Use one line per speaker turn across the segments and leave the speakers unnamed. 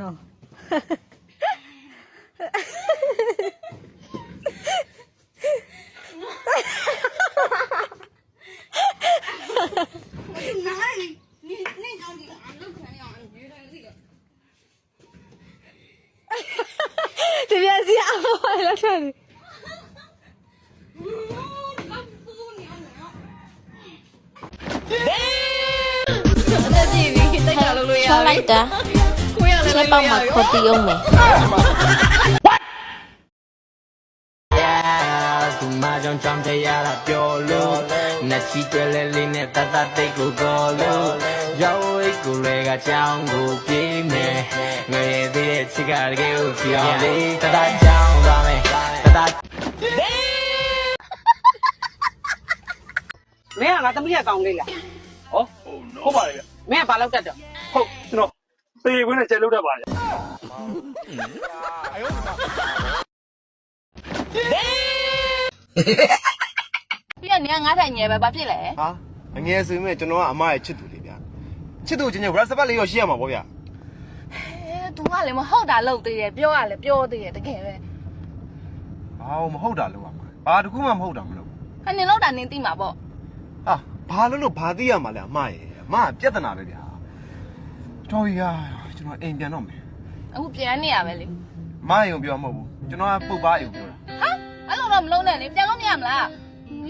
နော်
哪里？你那张你俺都看样，你这这个。
တပြက်စီအမဝလာတယ်
嗯，俺不懂你啊你。
တက်ကြည့်ပြီးတိတ်တာလုပ်လို့ရ
ချောလိုက်တာ
ကိုရ လည်း
လက်ပေါက်မှာခေါ်တီးအောင်မယ်
သူမကြောင့်ကြောင့်တရားလာပြောလို့နှချီတွဲလဲလေးနဲ့တတတိတ်ကိုကောလို့ရောက်ဝိတ်ကိုလည်းကကြောင်းကိုပြေးမယ်ငွေသေးတဲ့ချစ်ကတကယ်ကိုပြောင်းလေတတကြောင်းသွားမယ်တတ
မင်းကငါသမီးကကောင်းလေးလား
ဟောဟုတ်ပါလေဗျ
မင်းကဘာလုပ်တတ်တော့
ဟုတ်ကျွန် တော်ပေခွင့်နဲ့ကျဲလုပ်တတ်ပါလေ
ပြနေငါထိုင်ငယ်ပဲဘာဖြစ်လဲ
ဟာအငယ်ဆိုရင်မဲ့ကျွန်တော်ကအမရဲ့ချစ်သူလေးဗျာချစ်သူချင်းချင်း WhatsApp လေးရောရှိရမှာပေါ့ဗျာ
အဲသူကလည်းမဟုတ်တာလုပ်သေးတယ်ပြောရလဲပြောသေးတယ်တကယ်ပဲ
ဘာမဟုတ်တာလို့ပါမှာဘာတခုမှမဟုတ်တာမလို့
ခဏလောက်တာနင်းသိမှာပေါ့
ဟာဘာလို့လို့ဘာသိရမှာလဲအမရဲ့အမကပြဿနာပဲဗျာ တော်ရကျွန်တော်အိမ်ပြန်တော့မယ်
အခုပြန်နေရပဲလေ
အမယုံပြောမဟုတ်ဘူးကျွန်တော်ကပုတ်ပါယုံပြောတာ
ဟာအဲ့လိုတော့မလုံးနဲ့လေပြန်လို့မရမလား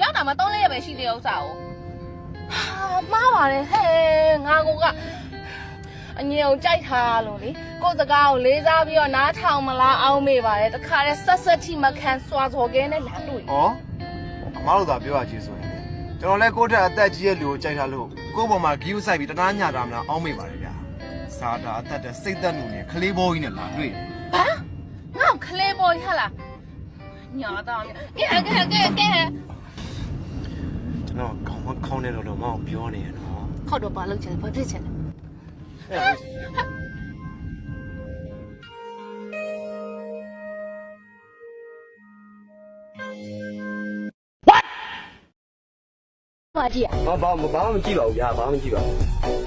ရောက်တာမှ3ရက်ပဲရှိသေးတဲ့ဥစ္စာကိုဟာမှားပါတယ်ဟဲ့ငါကအငြင်းကိုကြိုက်ထားလို့လေကိုယ့်စကားကိုလေးစားပြီးတော့နားထောင်မလားအောင်းမေးပါတယ်တခါတည်းဆက်ဆက်ထိမခံစွာစော်ကဲနဲ့လာတွေ့
ဩအမတို့သာပြောရချင်ဆိုရင်လေကျွန်တော်လည်းကိုယ့်ထက်အသက်ကြီးရဲ့လူကိုကြိုက်ထားလို့ကိုယ့်ပေါ်မှာဂီးဥဆိုင်ပြီးတနာညတာမလားအောင်းမိပါတယ်ဗျာ စားတာအသက်တဲ့စိတ်သက်လူနဲ့ခလေးဘောကြီးနဲ့လာတွေ့တယ်
ဘာငါ့ကိုခလဲပေါ်ရလားညာတော့ကဲကဲကဲကဲ
ကျွန်တော်ခေါင်းမခေါင်းနဲ့တော့တော့မအောင်ပြောနေရနော်
ခေါက်တော့ဘာလုပ်ချင်လဲဘာဖြစ်ချင်လဲ
ဘာကြည့်
ဘာဘာဘာမှမကြည့်ပါဘူးဗျာဘာမှမကြည့်ပါဘူး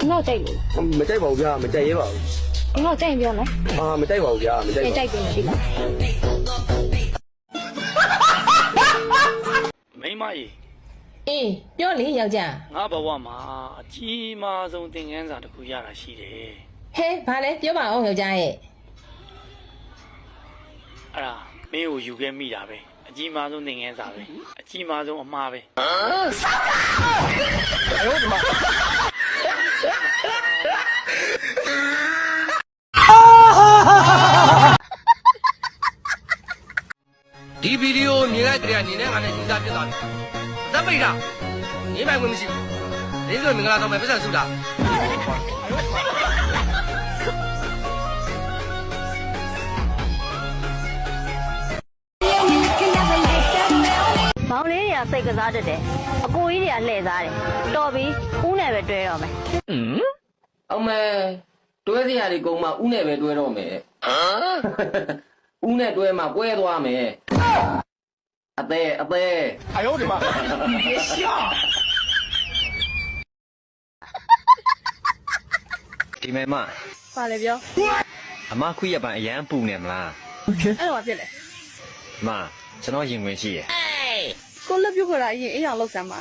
ငေါ့ကြိုက်လို့
မကြိုက်ပါဘူးဗျာမကြိုက်ရဲပါဘူး
ငေါ့ကြိုက်ရင်ပြောမယ်
အာမကြိုက်ပါဘူးဗျာမကြိုက်
ပြန်
ပါ
ကြိုက်တယ်ရှိလား
မိမကြီး
အေးပြောလေယောက်ျား
ငါဘဝမှာအကြီးမားဆုံးသင်ခန်းစာတစ်ခုရတာရှိတယ်
ဟဲဘာလဲပြောပါအောင်ယောက်ျားရဲ့
အဲ့ဒါမင်းကိုယူခဲ့မိတာပဲ အကြီးမားဆုံးသင်ခန်းစာပဲအကြီးမားဆုံးအမှားပဲ
ဒီဗီဒီယိုမြင်လိုက်တဲ့အနေနဲ့ငါနဲ့ညီစားဖြစ်သွားပြီဇက်ပိတ်တာညီမိုင်ဝင်မရှိဘူးလင်းတို့မင်္ဂလာတော့မယ်ပြဿနာစုတာ
မောင်လေးတွေကစိတ်ကစားတတ်တယ်အကိုကြီးတွေကလှည့်စားတယ်တော်ပြီဦးနဲ့ပဲတွဲတော့မယ်
အမေတွဲစရာတွေကုန်မှဥနဲ့ပဲတွဲတော့မယ်ဟမ်ဥနဲ့တွဲမှပွဲသွားမယ်အသေးအသေး
哎呦我的妈！别笑！ဒီမဲမ
ပါလေပြော
အမခွေးရပန်အရန်ပူနေမလား
အဲ့တော့ဘာဖြစ်လဲ
မကျွန်တော်ရင်ဝင်ရှိရယ်
ကိုလက်ပြုတ်ခတာအရင်အေးအောင်လောက်စမ်းပါ